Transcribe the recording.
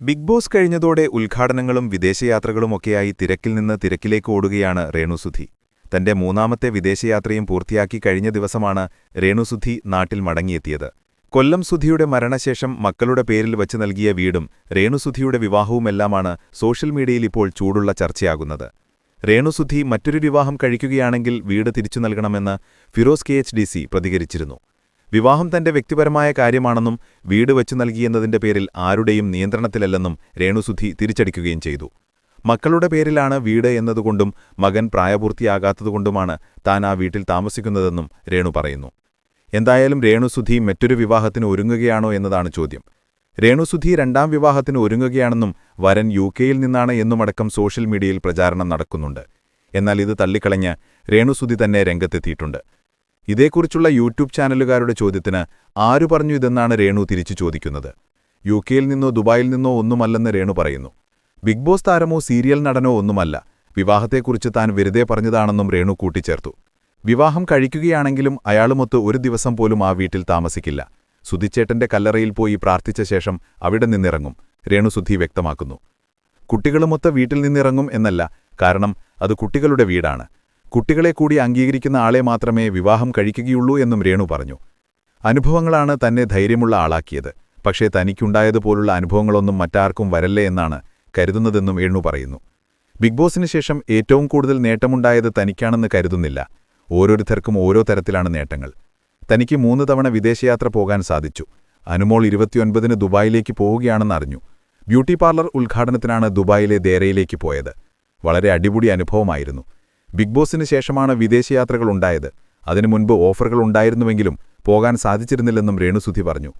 Big boss കഴിഞ്ഞതോടെ ഉദ്ഘാടനങ്ങളും വിദേശയാത്രകളുമൊക്കെയായി തിരക്കിൽ നിന്ന് തിരക്കിലേക്ക് ഓടുകയാണ് രേണുസുധി. തന്റെ മൂന്നാമത്തെ വിദേശയാത്രയും പൂർത്തിയാക്കി കഴിഞ്ഞ ദിവസമാണ് രേണുസുധി നാട്ടിൽ മടങ്ങിയെത്തിയത്. കൊല്ലം സുധിയുടെ മരണശേഷം മക്കളുടെ പേരിൽ വച്ച് നൽകിയ വീടും രേണുസുധിയുടെ വിവാഹവുമെല്ലാമാണ് സോഷ്യൽ മീഡിയയിൽ ഇപ്പോൾ ചൂടുള്ള ചർച്ചയാകുന്നത്. രേണുസുധി മറ്റൊരു വിവാഹം കഴിക്കുകയാണെങ്കിൽ വീട് തിരിച്ചു നൽകണമെന്ന് ഫിറോസ് കെ പ്രതികരിച്ചിരുന്നു. വിവാഹം തന്റെ വ്യക്തിപരമായ കാര്യമാണെന്നും വീട് വെച്ചു നൽകിയെന്നതിന്റെ പേരിൽ ആരുടെയും നിയന്ത്രണത്തിലല്ലെന്നും രേണുസുധി തിരിച്ചടിക്കുകയും ചെയ്തു. മക്കളുടെ പേരിലാണ് വീട് എന്നതുകൊണ്ടും മകൻ പ്രായപൂർത്തിയാകാത്തതുകൊണ്ടുമാണ് താൻ ആ വീട്ടിൽ താമസിക്കുന്നതെന്നും രേണു പറയുന്നു. എന്തായാലും രേണുസുധി മറ്റൊരു വിവാഹത്തിന് ഒരുങ്ങുകയാണോ എന്നതാണ് ചോദ്യം. രേണുസുധി രണ്ടാം വിവാഹത്തിന് ഒരുങ്ങുകയാണെന്നും വരൻ യു കെയിൽ നിന്നാണ് എന്നുമടക്കം സോഷ്യൽ മീഡിയയിൽ പ്രചാരണം നടക്കുന്നുണ്ട്. എന്നാൽ ഇത് തള്ളിക്കളഞ്ഞ് രേണുസുധി തന്നെ രംഗത്തെത്തിയിട്ടുണ്ട്. ഇതേക്കുറിച്ചുള്ള യൂട്യൂബ് ചാനലുകാരുടെ ചോദ്യത്തിന് ആരു പറഞ്ഞു ഇതെന്നാണ് രേണു തിരിച്ചു ചോദിക്കുന്നത്. യു കെയിൽ നിന്നോ ദുബായിൽ നിന്നോ ഒന്നുമല്ലെന്ന് രേണു പറയുന്നു. ബിഗ് ബോസ് താരമോ സീരിയൽ നടനോ ഒന്നുമല്ല. വിവാഹത്തെക്കുറിച്ച് താൻ വെറുതെ പറഞ്ഞതാണെന്നും രേണു കൂട്ടിച്ചേർത്തു. വിവാഹം കഴിക്കുകയാണെങ്കിലും അയാളുമൊത്ത് ഒരു ദിവസം പോലും ആ വീട്ടിൽ താമസിക്കില്ല. സുധിച്ചേട്ടന്റെ കല്ലറയിൽ പോയി പ്രാർത്ഥിച്ച ശേഷം അവിടെ നിന്നിറങ്ങും രേണു സുധി വ്യക്തമാക്കുന്നു. കുട്ടികളുമൊത്ത് വീട്ടിൽ നിന്നിറങ്ങും എന്നല്ല കാരണം അത് കുട്ടികളുടെ വീടാണ്. കുട്ടികളെ കൂടി അംഗീകരിക്കുന്ന ആളെ മാത്രമേ വിവാഹം കഴിക്കുകയുള്ളൂ എന്നും രേണു പറഞ്ഞു. അനുഭവങ്ങളാണ് തന്നെ ധൈര്യമുള്ള ആളാക്കിയത്. പക്ഷേ തനിക്കുണ്ടായതുപോലുള്ള അനുഭവങ്ങളൊന്നും മറ്റാർക്കും വരല്ലേ എന്നാണ് കരുതുന്നതെന്നും രേണു പറയുന്നു. ബിഗ് ബോസിന് ശേഷം ഏറ്റവും കൂടുതൽ നേട്ടമുണ്ടായത് തനിക്കാണെന്ന് കരുതുന്നില്ല. ഓരോരുത്തർക്കും ഓരോ തരത്തിലാണ് നേട്ടങ്ങൾ. തനിക്ക് മൂന്ന് തവണ വിദേശയാത്ര പോകാൻ സാധിച്ചു. അനുമോൾ ഇരുപത്തിയൊൻപതിന് ദുബായിലേക്ക് പോവുകയാണെന്ന് അറിഞ്ഞു. ബ്യൂട്ടി പാർലർ ഉദ്ഘാടനത്തിനാണ് ദുബായിലെ ദേരയിലേക്ക് പോയത്. വളരെ അടിപൊളി അനുഭവമായിരുന്നു. ബിഗ് ബോസിന് ശേഷമാണ് വിദേശയാത്രകൾ ഉണ്ടായത്. അതിനു മുൻപ് ഓഫറുകൾ ഉണ്ടായിരുന്നുവെങ്കിലും പോകാൻ സാധിച്ചിരുന്നില്ലെന്നും രേണുസുധി പറഞ്ഞു.